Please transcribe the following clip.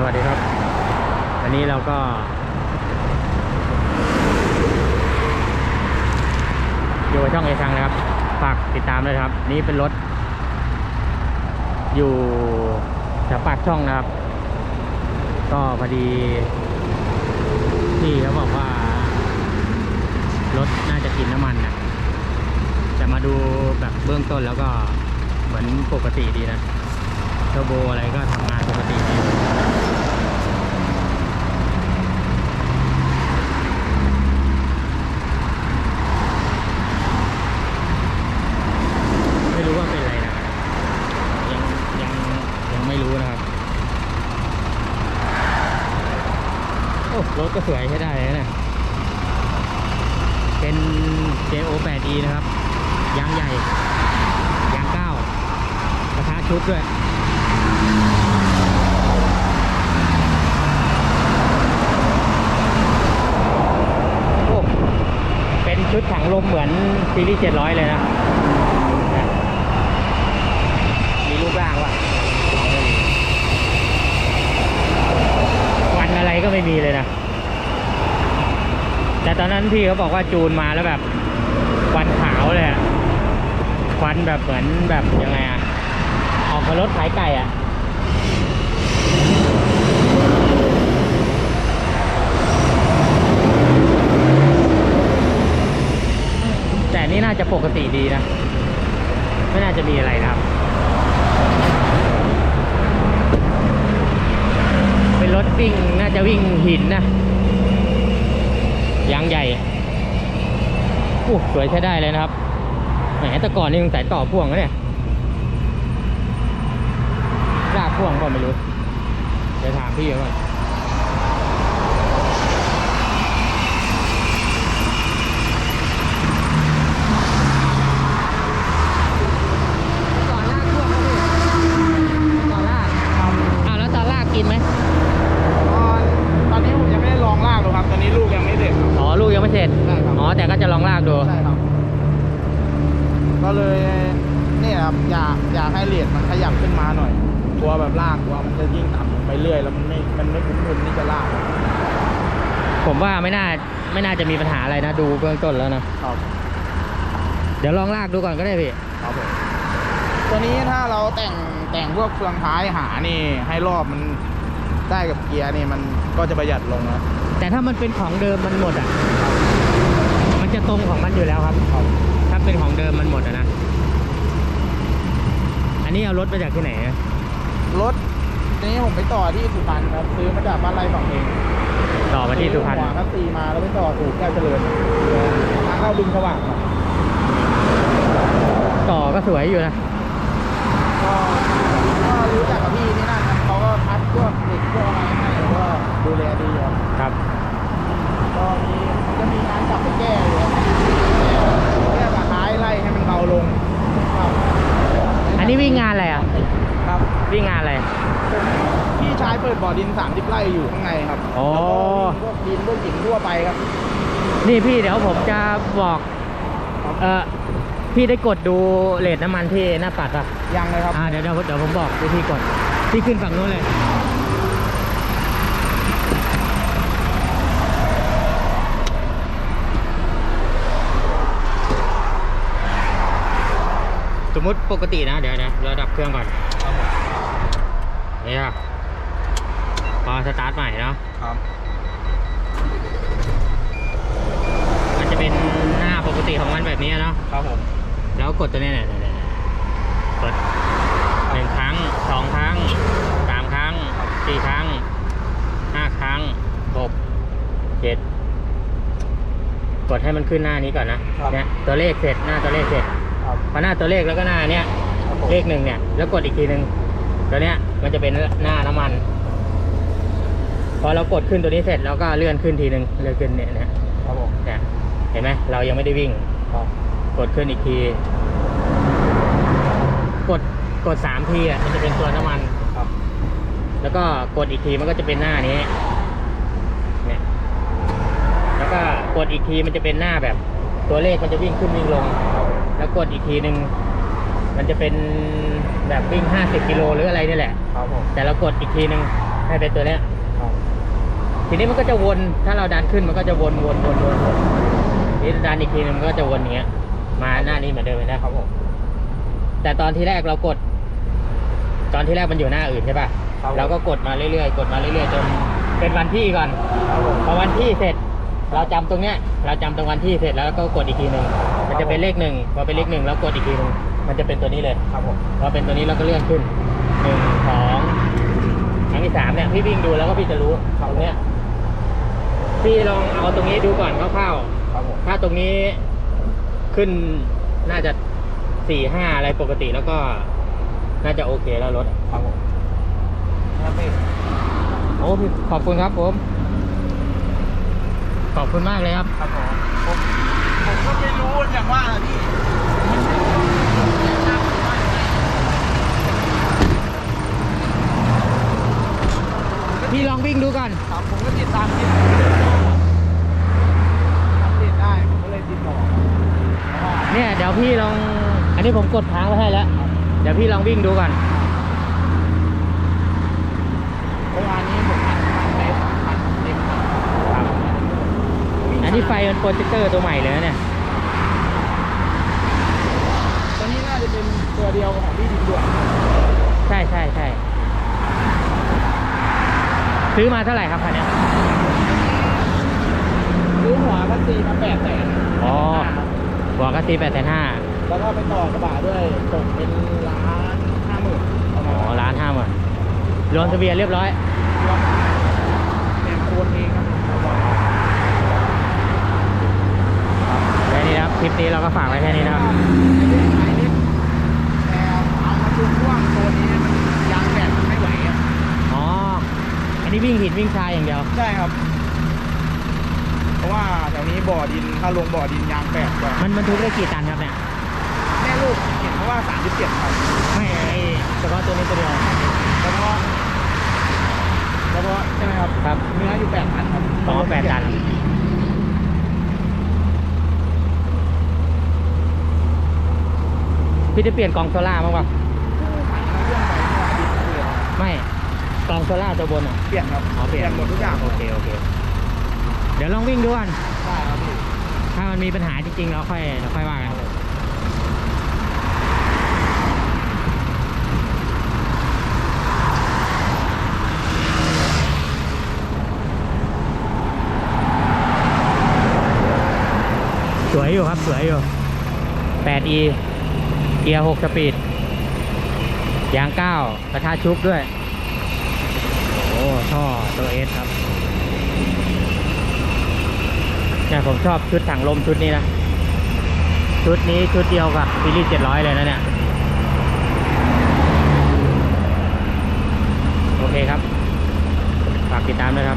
สวัสดีครับ อันนี้เราก็ อยู่ช่องเอชังนะครับ ฝากติดตามด้วยครับ นี่เป็นรถ อยู่แถวปากช่องนะครับ ก็พอดีพี่เขาบอกว่ารถน่าจะกินน้ำมันนะแต่มาดูแบบเบื้องต้นแล้วก็เหมือนปกติดีนะเทอร์โบอะไรก็ทำงานปกติดี ไม่รู้ว่าเป็นอะไรนะยังยังยังไม่รู้นะครับ โอ้ รถก็สวยใช้ได้เลยนะเนี่ยเป็น JO 8E นะครับ ยางใหญ่ ยางก้ากระทะชุดด้วยโอ้เป็นชุดถังลมเหมือนซีรีส์700 เลยนะมีรูปร่างว่ะควันอะไรก็ไม่มีเลยนะ แต่ตอนนั้นพี่เขาบอกว่าจูนมาแล้วแบบควันขาวเลยอะควันแบบเหมือนแบบยังไงอะออกมารถขายไก่อะแต่นี่น่าจะปกติดีนะ ไม่น่าจะมีอะไรนะครับ เป็นรถวิ่งน่าจะวิ่งหินนะ ยางใหญ่อู้สวยใช้ได้เลยนะครับแหมแต่ก่อนนี่มึงใส่ต่อพ่วงนะเนี่ยลากพ่วงก็ไม่รู้เดี๋ยวถามพี่ก่อนก่อนลากพ่วงครับพี่ก่อนลากอ้าวแล้วตอนลากกินไหม ตอนตอนนี้ผมยังไม่ได้ลองลากดูครับ ตอนนี้ลูกยังไม่เด็ดครับ อ๋อ ลูกยังไม่เสร็จ ใช่ครับ อ๋อแต่ก็จะลองลากดู ใช่ครับ ก็เลยเนี่ยครับอยากอยากให้เลดมันขยับขึ้นมาหน่อยกลัวแบบลากกลัวมันจะยิ่งต่ำลงไปเรื่อย แล้วมันไม่มันไม่คุ้มทุนที่จะลากครับผมว่าไม่น่าไม่น่าจะมีปัญหาอะไรนะดูเบื้องต้นแล้วนะครับเดี๋ยวลองลากดูก่อนก็ได้พี่ครับผมตัวนี้ถ้าเราแต่งแต่งพวกเฟืองท้ายหานี่ ให้รอบมันได้กับเกียร์นี่มันก็จะประหยัดลงนะแต่ถ้ามันเป็นของเดิมมันหมดอะ มันจะตรงของมันอยู่แล้วครับครับถ้าเป็นของเดิมมันหมดอะนะ อันนี้เอารถมาจากที่ไหนอะรถนี้ผมไปต่อที่สุพรรณครับ ซื้อมาจากบ้านไร่ฝั่งเอง ต่อมาที่สุพรรณหัวครับตีมาแล้วไปต่อถูกแก้วเจริญทางเข้าดึงสว่างครับต่อก็สวยอยู่นะก็ก็รู้จักกับพี่ที่นั่นครับเขาก็พัดพวกเด็กพวกอะไรให้แล้วก็ดูแลดีครับครับก็มีจะมีงานกลับไปแก้อยู่ครับแก้กับท้ายไล่ให้มันเบาลงครับ อันนี้วิ่งงานอะไรอะ ครับ วิ่งงานอะไร พี่ชายเปิ ดบ่อดิน 30 ไร่อยู่ข้างในครับอ๋อ แล้วก็มีพวกดินพวกหินทั่วไปครับ นี่พี่เดี๋ยวผมจะบอกเออพี่ได้กดดูเลทน้ำมันที่หน้าปัดป่ะยังเลยครับ อ่าเดี๋ยวเดี๋ยวเดี๋ยวผมบอกวิธีกดพี่ขึ้นฝั่งนู้นเลย สมมุติปกตินะ เดี๋ยวเดี๋ยวเราดับเครื่องก่อนเนี่ย พอสตาร์ทใหม่เนาะครับมันจะเป็นหน้าปกติของมันแบบนี้เนาะครับผม แล้วกดตัวนี้เนี่ยเนี่ยเนี่ยกดหนึ่งครั้งสองครั้งสามครั้งสี่ครั้งห้าครั้งหกเจ็ดกดให้มันขึ้นหน้านี้ก่อนนะครับเนี่ยตัวเลขเสร็จหน้าตัวเลขเสร็จครับพอหน้าตัวเลขแล้วก็หน้าเนี้ยครับผมเลขหนึ่งเนี่ยแล้วกดอีกทีหนึ่งตัวเนี้ยมันจะเป็นหน้าน้ำมัน พอเรากดขึ้นตัวนี้เสร็จเราก็เลื่อนขึ้นทีหนึ่งเลื่อนขึ้นเนี่ยเนี่ยครับผมเนี่ยเห็นไหมเรายังไม่ได้วิ่งครับกดขึ้นอีกที กดกดสามทีอะมันจะเป็นตัวน้ำมันครับ แล้วก็กดอีกทีมันก็จะเป็นหน้านี้เนี่ยแล้วก็กดอีกทีมันจะเป็นหน้าแบบ ตัวเลขมันจะวิ่งขึ้นวิ่งลง แล้วกดอีกทีหนึ่งมันจะเป็นแบบวิ่งห้าสิบกิโลหรืออะไรนี่แหละครับผมแต่เรากดอีกทีหนึ่งให้เป็นตัวเนี้ยครับ ทีนี้มันก็จะวนถ้าเราดันขึ้นมันก็จะวนวนวนวนวนนี่ดันอีกทีนึงมันก็จะวนอย่างเงี้ย มาหน้านี้เหมือนเดิมเลยนะครับผมแต่ตอนที่แรกเรากด ตอนที่แรกมันอยู่หน้าอื่นใช่ป่ะครับผมเราก็กดมาเรื่อยๆกดมาเรื่อยๆจนเป็นวันที่ก่อนครับผมพอวันที่เสร็จ เราจำตรงเนี้ย เราจำตรงวันที่เสร็จแล้วก็กดอีกทีหนึ่งมันจะเป็นเลขหนึ่งพอเป็นเลขหนึ่งแล้วกดอีกทีหนึ่งมันจะเป็นตัวนี้เลยครับผมพอเป็นตัวนี้เราก็เลื่อนขึ้นหนึ่งสองครั้งที่สามเนี่ยพี่วิ่งดูแล้วก็พี่จะรู้ตรงเนี้ย พี่ลองเอาตรงนี้ดูก่อนคร่าวครับผม ๆถ้าตรงนี้ขึ้นน่าจะสี่ห้าอะไรปกติแล้วก็น่าจะโอเคแล้วรถ ครับผมครับพี่โอ้พี่ขอบคุณครับผม ขอบคุณมากเลยครับ ครับผมผมผมก็ไม่รู้อย่างว่าพี่พี่ลองวิ่งดูก่อน ครับผมก็ติดตามพี่ทำติดได้ผมก็เลยติดต่อเพราะว่า เนี่ยเดี๋ยว พี่ลอง อันนี้ผมกดค้างไว้ให้แล้ว เดี๋ยวพี่ลองวิ่งดูก่อนเมื่อวานนี้ผมทำไปสามพันเต็มครับ อันนี้ไฟมันโปรเจคเตอร์ตัวใหม่เลยนะเนี่ย ตัวนี้น่าจะเป็นตัวเดียวของพี่ดินด่วนใช่ใช่ใช่ซื้อมาเท่าไหร่ครับคันเนี้ยซื้อหัวพันตีมาแปดแสนอ๋อ หัวกะตีแปดแสนห้าแล้วก็ไปต่อกระบะด้วยตกเป็นล้านห้าหมื่นประอ๋มาอณล้านห้าหมื่นรวมทะเบียนเรียบร้อยรวมแถมโอนเองครับแค่นี้นะครับคลิปนี้เราก็ฝากไว้แค่นี้นะครับไอ้เล็กแต่เอามาจุงพ่วงตัวนี้มันยางแบบมันไม่ไหวอะอ๋ออันนี้วิ่งหินวิ่งทรายอย่างเดียว ใช่ครับเพราะว่าแถวนี้บ่อดินถ้าลงบ่อดินยางแปดกว่ามันบรรทุกได้กี่ตันครับเนี่ยแม่ลูกเห็นเพราะว่าสามสิบเจ็ดครับไม่ไอ้เฉพาะตัวนี้ตัวเดียวเฉพาะเฉพาะใช่ไหมครับครับเนื้ออยู่แปดพันครับอ๋อแปดตันพี่จะเปลี่ยนกองโซล่าบ้างปะเรื่องไปเมื่ออาทิตย์ที่แล้วไม่กองโซล่าตัวบนอะเปลี่ยนครับอ๋อเปลี่ยนหมดทุกอย่างโอเคโอเค เดี๋ยวลองวิ่งดูก่อนใช่ครับพี่ถ้ามันมีปัญหาจริงๆเราค่อยเราค่อยว่ากัน สวยอยู่ครับ สวยอยู่ 8e เกียร์ 6 สปีด ยาง 9 กระทะชุบด้วย โอ้ท่อตัวเอสครับ เนี่ยผมชอบชุดถังลมชุดนี้นะ ชุดนี้ชุดเดียวกับซีรีส์เจ็ดร้อยเลยนะเนี่ย โอเคครับ ฝากติดตามนะครับ